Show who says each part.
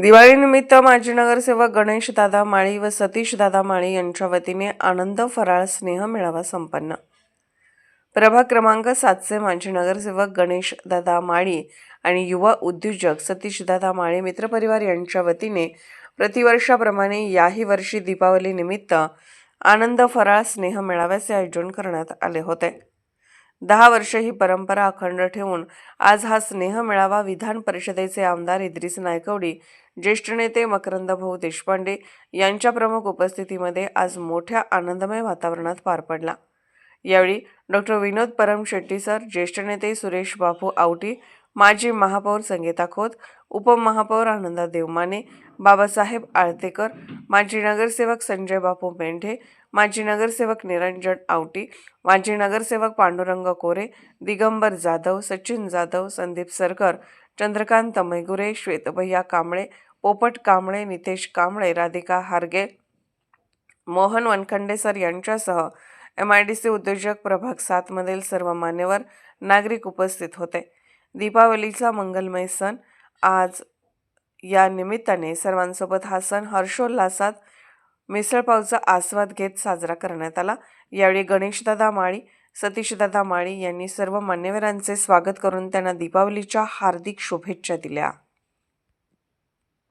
Speaker 1: दिवाळीनिमित्त माजी नगरसेवक गणेश दादा माळी व सतीश दादा माळी यांच्या वतीने आनंद फराळ स्नेह मेळावा संपन्न. प्रभाग क्रमांक सातचे माजी नगरसेवक गणेश दादा माळी आणि युवा उद्योजक सतीश दादा माळी मित्रपरिवार यांच्या वतीने प्रतिवर्षाप्रमाणे याही वर्षी दीपावलीनिमित्त आनंद फराळ स्नेह मेळाव्याचे आयोजन करण्यात आले होते. दहा वर्ष ही परंपरा अखंड ठेवून आज हा स्नेह मेळावा विधान परिषदेचे आमदार इद्रिस नायकवडी ज्येष्ठ नेते मकरंद भाऊ देशपांडे यांच्या प्रमुख उपस्थितीमध्ये आज मोठ्या आनंदमय वातावरणात पार पडला. यावेळी डॉक्टर विनोद परम शेट्टी सर ज्येष्ठ नेते सुरेश बापू आवटी माजी महापौर संगीता खोत उपमहापौर आनंदा देवमाने बाबासाहेब आळतेकर माजी नगरसेवक संजय बापू मेंढे माजी नगरसेवक निरंजन आवटी माजी नगरसेवक पांडुरंग कोरे दिगंबर जाधव सचिन जाधव संदीप सरकर चंद्रकांत मैगुरे श्वेतभैया कांबळे पोपट कांबळे नितेश कांबळे राधिका हारगे मोहन वनखंडे सर यांच्यासह एम आय डी सी उद्योजक प्रभाग सातमधील सर्व मान्यवर नागरिक उपस्थित होते. दीपावलीचा मंगलमय सण. आज या निमित्ताने सर्वांसोबत हा सण हर्षोल्लासात मिसळपावचा आस्वाद घेत साजरा करण्यात आला. यावेळी गणेशदादा माळी सतीशदादा माळी यांनी सर्व मान्यवरांचे स्वागत करून त्यांना दीपावलीच्या हार्दिक शुभेच्छा दिल्या.